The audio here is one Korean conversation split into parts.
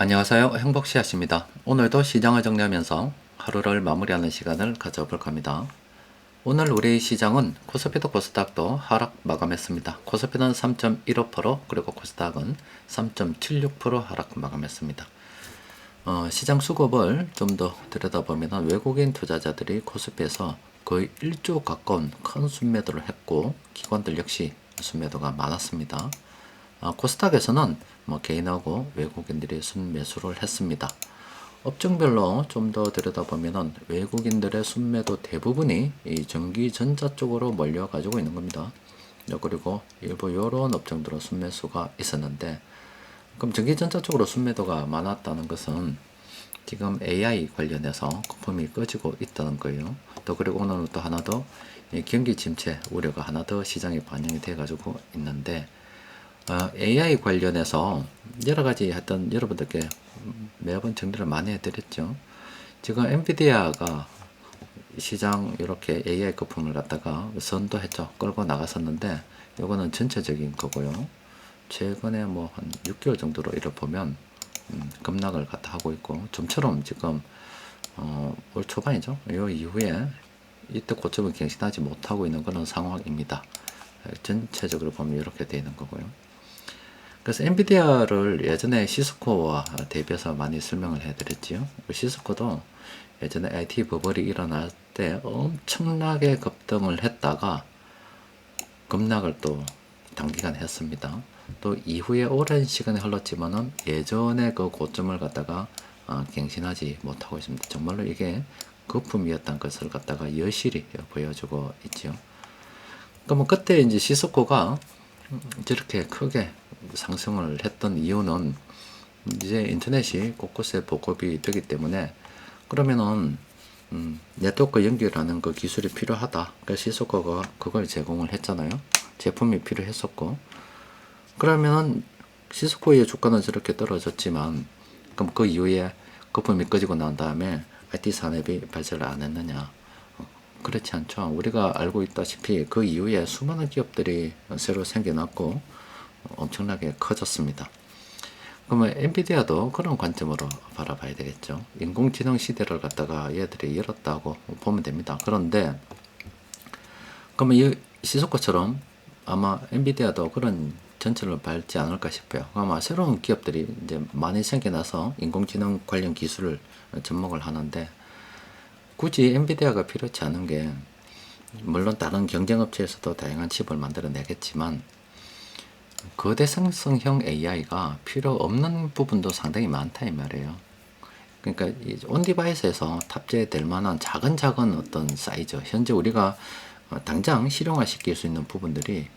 안녕하세요. 행복씨앗입니다. 오늘도 시장을 정리하면서 하루를 마무리하는 시간을 가져볼 겁니다. 오늘 우리 시장은 코스피도 코스닥도 하락 마감했습니다. 코스피는 3.15% 그리고 코스닥은 3.76% 하락 마감했습니다. 어, 시장 수급을 좀 더 들여다보면 외국인 투자자들이 코스피에서 거의 1조 가까운 큰 순매도를 했고 기관들 역시 순매도가 많았습니다. 아, 코스닥에서는 뭐 개인하고 외국인들이 순매수를 했습니다. 업종별로 좀 더 들여다보면 외국인들의 순매도 대부분이 이 전기전자 쪽으로 몰려 가지고 있는 겁니다. 그리고 일부 이런 업종들은 순매수가 있었는데 그럼 전기전자 쪽으로 순매도가 많았다는 것은 지금 AI 관련해서 거품이 꺼지고 있다는 거예요. 또 그리고 오늘은 또 하나 더 경기 침체 우려가 하나 더 시장에 반영이 돼 가지고 있는데 어, AI 관련해서 여러 가지 하여튼 여러분들께 매번 정리를 많이 해드렸죠. 지금 엔비디아가 시장 이렇게 AI 거품을 갖다가 선도했죠. 끌고 나갔었는데 이거는 전체적인 거고요. 최근에 뭐 한 6개월 정도로 이를 보면 음, 급락을 갖다 하고 있고 좀처럼 지금 어, 올 초반이죠. 이 이후에 이때 고점을 갱신하지 못하고 있는 그런 상황입니다. 전체적으로 보면 이렇게 되어 있는 거고요. 그래서 엔비디아를 예전에 시스코와 대비해서 많이 설명을 해드렸지요. 그 시스코도 예전에 IT 버블이 일어날 때 엄청나게 급등을 했다가 급락을 또 단기간 했습니다. 또 이후에 오랜 시간이 흘렀지만은 예전에 그 고점을 갖다가 어, 갱신하지 못하고 있습니다. 정말로 이게 거품이었던 것을 갖다가 여실히 보여주고 있죠. 그러면 그때 이제 시스코가 저렇게 크게 상승을 했던 이유는 이제 인터넷이 곳곳에 보급이 되기 때문에 그러면은 음, 네트워크 연결하는 그 기술이 필요하다. 그래서 시스코가 그걸 제공을 했잖아요. 제품이 필요했었고 그러면은 시스코의 주가는 저렇게 떨어졌지만 그럼 그 이후에 거품이 꺼지고 난 다음에 IT 산업이 발전을 안 했느냐? 어, 그렇지 않죠. 우리가 알고 있다시피 그 이후에 수많은 기업들이 새로 생겨났고 엄청나게 커졌습니다. 그러면 엔비디아도 그런 관점으로 바라봐야 되겠죠. 인공지능 시대를 갖다가 얘들이 열었다고 보면 됩니다. 그런데 그러면 이 시소코처럼 아마 엔비디아도 그런 전철을 밟지 않을까 싶어요. 아마 새로운 기업들이 이제 많이 생겨나서 인공지능 관련 기술을 접목을 하는데 굳이 엔비디아가 필요치 않은 게 물론 다른 경쟁업체에서도 다양한 칩을 만들어내겠지만 거대 생성형 AI가 필요 없는 부분도 상당히 많다 이 말이에요. 그러니까 이 온디바이스에서 탑재될 만한 작은 작은 어떤 사이즈, 현재 우리가 어, 당장 실용화 시킬 수 있는 부분들이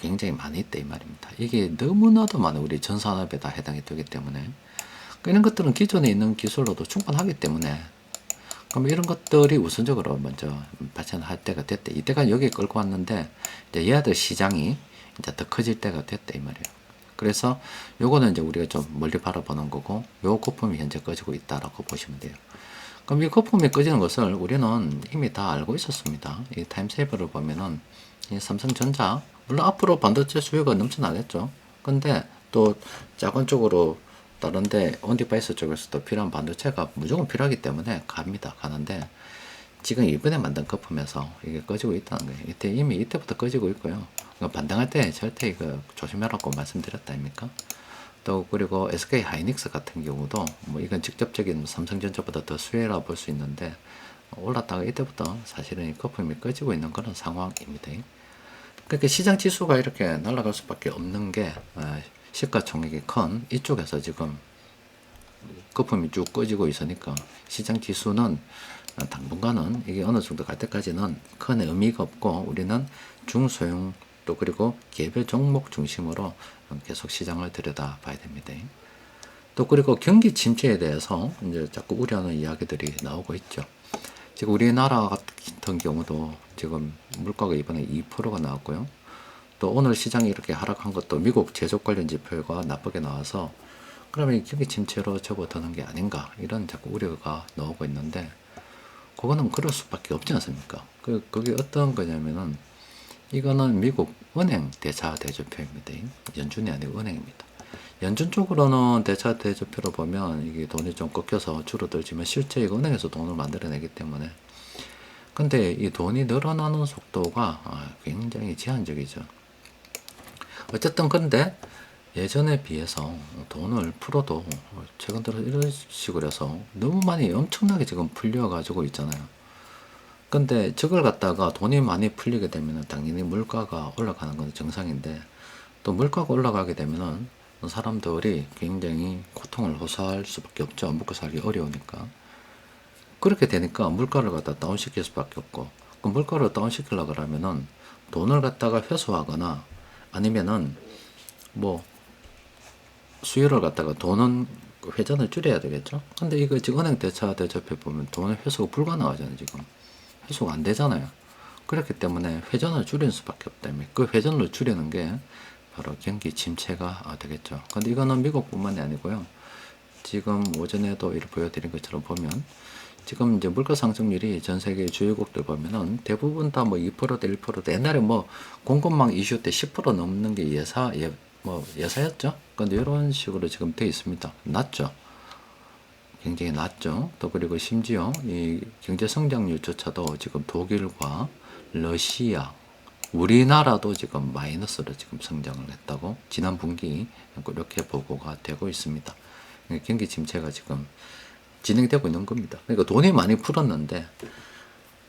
굉장히 많이 있다 이 말입니다. 이게 너무나도 많은 우리 전 산업에 다 해당이 되기 때문에 이런 것들은 기존에 있는 기술로도 충분하기 때문에 그럼 이런 것들이 우선적으로 먼저 발전할 때가 됐대. 이때가 여기 끌고 왔는데 이제 얘들 시장이 이제 더 커질 때가 됐다 이 말이에요. 그래서 요거는 이제 우리가 좀 멀리 바라보는 거고 요 거품이 현재 꺼지고 있다라고 보시면 돼요. 그럼 이 거품이 꺼지는 것을 우리는 이미 다 알고 있었습니다. 이 타임세이버를 보면은 이 삼성전자 물론 앞으로 반도체 수요가 넘쳐나겠죠. 근데 또 작은 쪽으로 다른데 온디바이스 쪽에서도 필요한 반도체가 무조건 필요하기 때문에 갑니다. 가는데 지금 이번에 만든 거품에서 이게 꺼지고 있다는 거예요. 이때 이미 이때부터 꺼지고 있고요. 반등할 때 절대 이거 조심해라고 말씀드렸다 아닙니까? 또 그리고 SK 하이닉스 같은 경우도 뭐 이건 직접적인 삼성전자보다 더 수혜라 볼 수 있는데 올랐다가 이때부터 사실은 이 거품이 꺼지고 있는 그런 상황입니다. 그러니까 시장 지수가 이렇게 날아갈 수밖에 없는 게 어, 시가총액이 큰 이쪽에서 지금 거품이 쭉 꺼지고 있으니까 시장 지수는 당분간은 이게 어느 정도 갈 때까지는 큰 의미가 없고 우리는 중소형 또 그리고 개별 종목 중심으로 계속 시장을 들여다 봐야 됩니다. 또 그리고 경기 침체에 대해서 이제 자꾸 우려하는 이야기들이 나오고 있죠. 지금 우리나라 같은 경우도 지금 물가가 이번에 2%가 나왔고요. 또 오늘 시장이 이렇게 하락한 것도 미국 제조 관련 지표가 나쁘게 나와서 그러면 경기 침체로 접어드는 게 아닌가 이런 자꾸 우려가 나오고 있는데 그거는 그럴 수밖에 없지 않습니까? 그, 그게 어떤 거냐면은 이거는 미국 은행 대사 대조표입니다. 연준이 아니고 은행입니다. 연준 쪽으로는 대차 대조표로 보면 이게 돈이 좀 꺾여서 줄어들지만 실제 이거 은행에서 돈을 만들어내기 때문에 근데 이 돈이 늘어나는 속도가 아, 굉장히 제한적이죠. 어쨌든 근데 예전에 비해서 돈을 풀어도 최근 들어 이런 식으로 해서 너무 많이 엄청나게 지금 풀려가지고 있잖아요. 근데 저걸 갖다가 돈이 많이 풀리게 되면 당연히 물가가 올라가는 건 정상인데 또 물가가 올라가게 되면은 사람들이 굉장히 고통을 호소할 수밖에 없죠. 먹고 살기 어려우니까. 그렇게 되니까 물가를 갖다 다운시킬 수밖에 없고 그 물가를 다운시키려고 그러면은 돈을 갖다가 회수하거나 아니면은 뭐 수요를 갖다가 돈은 회전을 줄여야 되겠죠. 근데 이거 지금 은행 대차 대접해 보면 돈의 회수가 불가능하잖아요. 지금 회수가 안 되잖아요. 그렇기 때문에 회전을 줄이는 수밖에 없다며 그 회전을 줄이는 게 바로 경기 침체가 되겠죠. 근데 이거는 미국뿐만이 아니고요. 지금 오전에도 이를 보여드린 것처럼 보면 지금 이제 물가 상승률이 전 세계 주요국들 보면은 대부분 다 뭐 2%대 1%대 옛날에 뭐 공급망 이슈 때 10% 넘는 게 예사 예, 뭐 예사였죠. 근데 이런 식으로 지금 돼 있습니다. 낮죠. 굉장히 낮죠. 또 그리고 심지어 이 경제 성장률조차도 지금 독일과 러시아, 우리나라도 지금 마이너스로 지금 성장을 했다고 지난 분기 이렇게 보고가 되고 있습니다. 경기 침체가 지금 진행되고 있는 겁니다. 그러니까 돈이 많이 풀었는데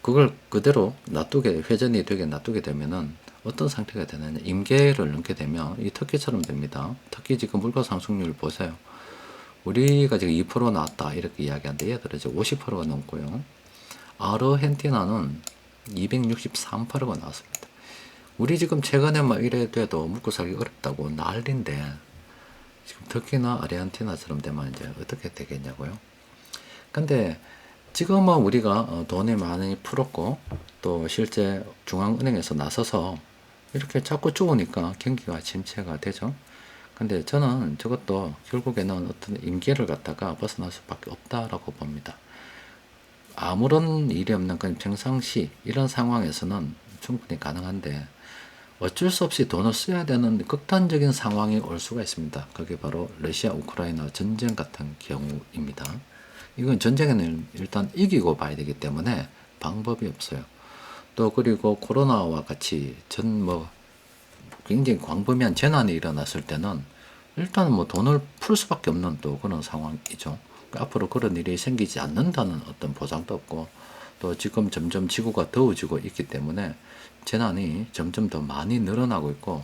그걸 그대로 놔두게 회전이 되게 놔두게 되면은 어떤 상태가 되느냐 임계를 넘게 되면 이 터키처럼 됩니다. 터키 지금 물가 상승률 보세요. 우리가 지금 2% 나왔다 이렇게 이야기하는데 얘들은 지금 50%가 넘고요. 아르헨티나는 263%가 나왔습니다. 우리 지금 최근에 막 이래 돼도 먹고 살기 어렵다고 난리인데 지금 터키나 아르헨티나처럼 되면 이제 어떻게 되겠냐고요. 근데 지금은 우리가 어, 돈이 많이 풀었고 또 실제 중앙은행에서 나서서 이렇게 자꾸 죽으니까 경기가 침체가 되죠. 근데 저는 저것도 결국에는 어떤 임계를 갖다가 벗어날 수밖에 없다라고 봅니다. 아무런 일이 없는 그냥 평상시 이런 상황에서는 충분히 가능한데 어쩔 수 없이 돈을 써야 되는 극단적인 상황이 올 수가 있습니다. 그게 바로 러시아 우크라이나 전쟁 같은 경우입니다. 이건 전쟁에는 일단 이기고 봐야 되기 때문에 방법이 없어요. 또 그리고 코로나와 같이 전 뭐 굉장히 광범위한 재난이 일어났을 때는 일단은 뭐 돈을 풀 수밖에 없는 또 그런 상황이죠. 그러니까 앞으로 그런 일이 생기지 않는다는 어떤 보장도 없고 또 지금 점점 지구가 더워지고 있기 때문에 재난이 점점 더 많이 늘어나고 있고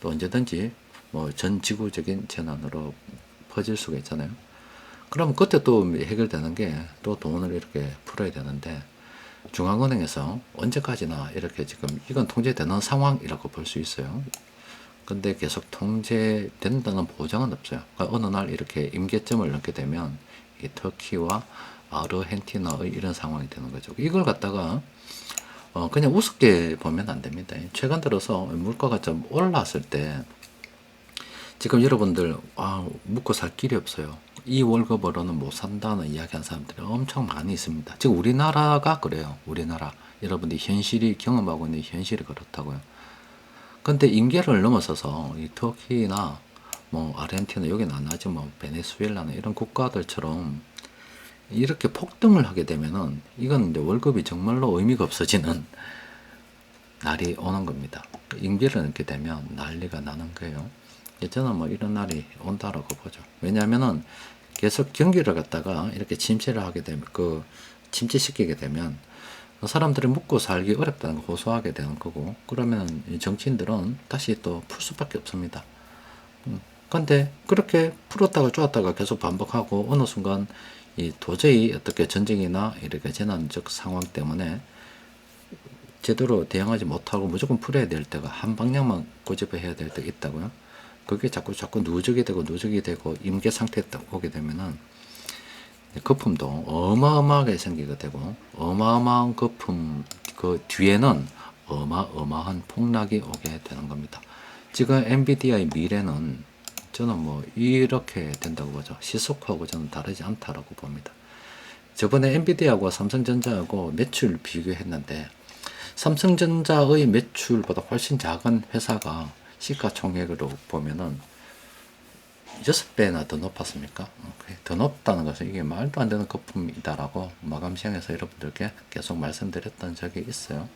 또 언제든지 뭐 전 지구적인 재난으로 퍼질 수가 있잖아요. 그럼 그때 또 해결되는 게 또 돈을 이렇게 풀어야 되는데 중앙은행에서 언제까지나 이렇게 지금 이건 통제되는 상황이라고 볼 수 있어요. 근데 계속 통제된다는 보장은 없어요. 그러니까 어느 날 이렇게 임계점을 넘게 되면 이 터키와 아르헨티나의 이런 상황이 되는 거죠. 이걸 갖다가 어 그냥 우습게 보면 안 됩니다. 최근 들어서 물가가 좀 올랐을 때 지금 여러분들 아 묵고 살 길이 없어요. 이 월급으로는 못 산다는 이야기하는 사람들이 엄청 많이 있습니다. 지금 우리나라가 그래요. 우리나라 여러분들이 현실이 경험하고 있는 현실이 그렇다고요. 근데 임계를 넘어서서 이 터키나 뭐 아르헨티나 여기는 안 하지 뭐 베네수엘라나 이런 국가들처럼 이렇게 폭등을 하게 되면은 이건 이제 월급이 정말로 의미가 없어지는 날이 오는 겁니다. 임계를 넘게 되면 난리가 나는 거예요. 저는 뭐 이런 날이 온다라고 보죠. 왜냐하면은 계속 경기를 갖다가 이렇게 침체를 하게 되면 그 침체시키게 되면 그 사람들이 묵고 살기 어렵다는 걸 호소하게 되는 거고 그러면 정치인들은 다시 또 풀 수밖에 없습니다. 음, 근데 그렇게 풀었다가 쪼았다가 계속 반복하고 어느 순간 이 도저히 어떻게 전쟁이나 이렇게 재난적 상황 때문에 제대로 대응하지 못하고 무조건 풀어야 될 때가 한 방향만 고집해야 될 때가 있다고요. 그게 자꾸 자꾸 누적이 되고 누적이 되고 임계 상태에 딱 오게 되면은 거품도 어마어마하게 생기게 되고 어마어마한 거품 그 뒤에는 어마어마한 폭락이 오게 되는 겁니다. 지금 엔비디아의 미래는 저는 뭐 이렇게 된다고 보죠. 시속하고 저는 다르지 않다라고 봅니다. 저번에 엔비디아하고 삼성전자하고 매출 비교했는데 삼성전자의 매출보다 훨씬 작은 회사가 시가총액으로 보면은 여섯 배나 더 높았습니까? 어, 더 높다는 것은 이게 말도 안 되는 거품이다라고 마감 시장에서 여러분들께 계속 말씀드렸던 적이 있어요.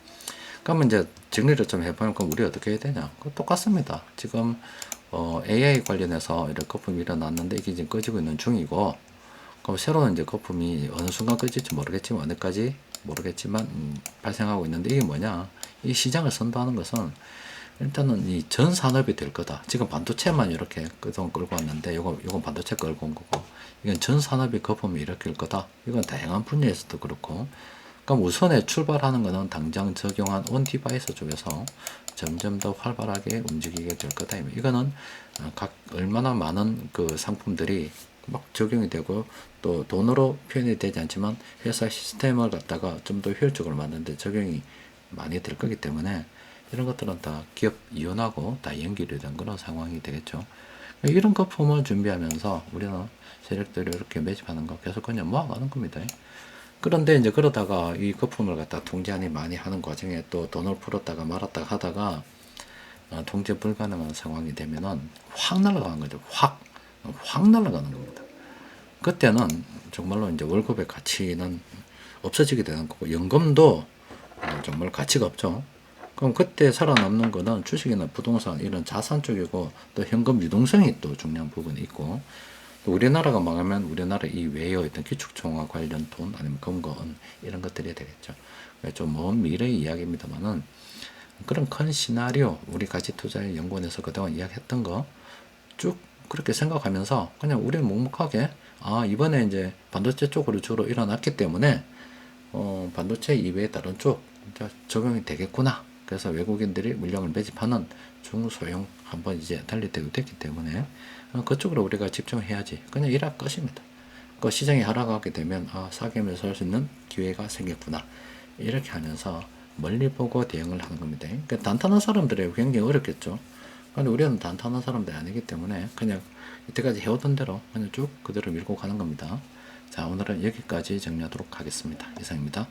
그러면 이제 정리를 좀 해보면 그럼 우리 어떻게 해야 되냐? 그 똑같습니다. 지금 어, AI 관련해서 이런 거품이 일어났는데 이게 지금 꺼지고 있는 중이고 그럼 새로운 이제 거품이 어느 순간 꺼질지 모르겠지만 어느까지 모르겠지만 음, 발생하고 있는데 이게 뭐냐? 이 시장을 선도하는 것은 일단은 이 전 산업이 될 거다. 지금 반도체만 이렇게 그동안 끌고 왔는데 요거 요건 반도체 끌고 온 거고 이건 전 산업이 거품이 일으킬 거다. 이건 다양한 분야에서도 그렇고 그럼 우선에 출발하는 거는 당장 적용한 온 디바이스 쪽에서 점점 더 활발하게 움직이게 될 거다. 이거는 어, 각 얼마나 많은 그 상품들이 막 적용이 되고 또 돈으로 표현이 되지 않지만 회사 시스템을 갖다가 좀 더 효율적으로 만드는데 적용이 많이 될 거기 때문에 이런 것들은 다 기업 이혼하고 다된 그런 상황이 되겠죠. 이런 거품을 준비하면서 우리는 세력들이 이렇게 매집하는 거 계속 그냥 모아가는 겁니다. 그런데 이제 그러다가 이 거품을 갖다 통제하니 많이 하는 과정에 또 돈을 풀었다가 말았다가 하다가 어, 통제 불가능한 상황이 되면은 확 날아가는 거죠. 확, 확 날아가는 겁니다. 그때는 정말로 이제 월급의 가치는 없어지게 되는 거고 연금도 어, 정말 가치가 없죠. 그럼 그때 살아남는 거는 주식이나 부동산 이런 자산 쪽이고 또 현금 유동성이 또 중요한 부분이 있고 또 우리나라가 망하면 우리나라 이 외에 어떤 기축통화 관련 돈 아니면 금건 이런 것들이 되겠죠. 좀먼 미래의 이야기입니다만은 그런 큰 시나리오 우리 가치 투자의 연구원에서 그동안 이야기했던 거 쭉 그렇게 생각하면서 그냥 우리는 묵묵하게 아 이번에 이제 반도체 쪽으로 주로 일어났기 때문에 어 반도체 이외에 다른 쪽 적용이 되겠구나. 그래서 외국인들이 물량을 매집하는 중소형 한번 이제 달리되고 됐기 때문에 어, 그쪽으로 우리가 집중해야지. 그냥 일할 것입니다. 그 시장이 하락하게 되면 아 사기하면서 살수 있는 기회가 생겼구나. 이렇게 하면서 멀리 보고 대응을 하는 겁니다. 그러니까 단단한 사람들이 굉장히 어렵겠죠. 근데 우리는 단단한 사람들이 아니기 때문에 그냥 이때까지 해오던 대로 그냥 쭉 그대로 밀고 가는 겁니다. 자, 오늘은 여기까지 정리하도록 하겠습니다. 이상입니다.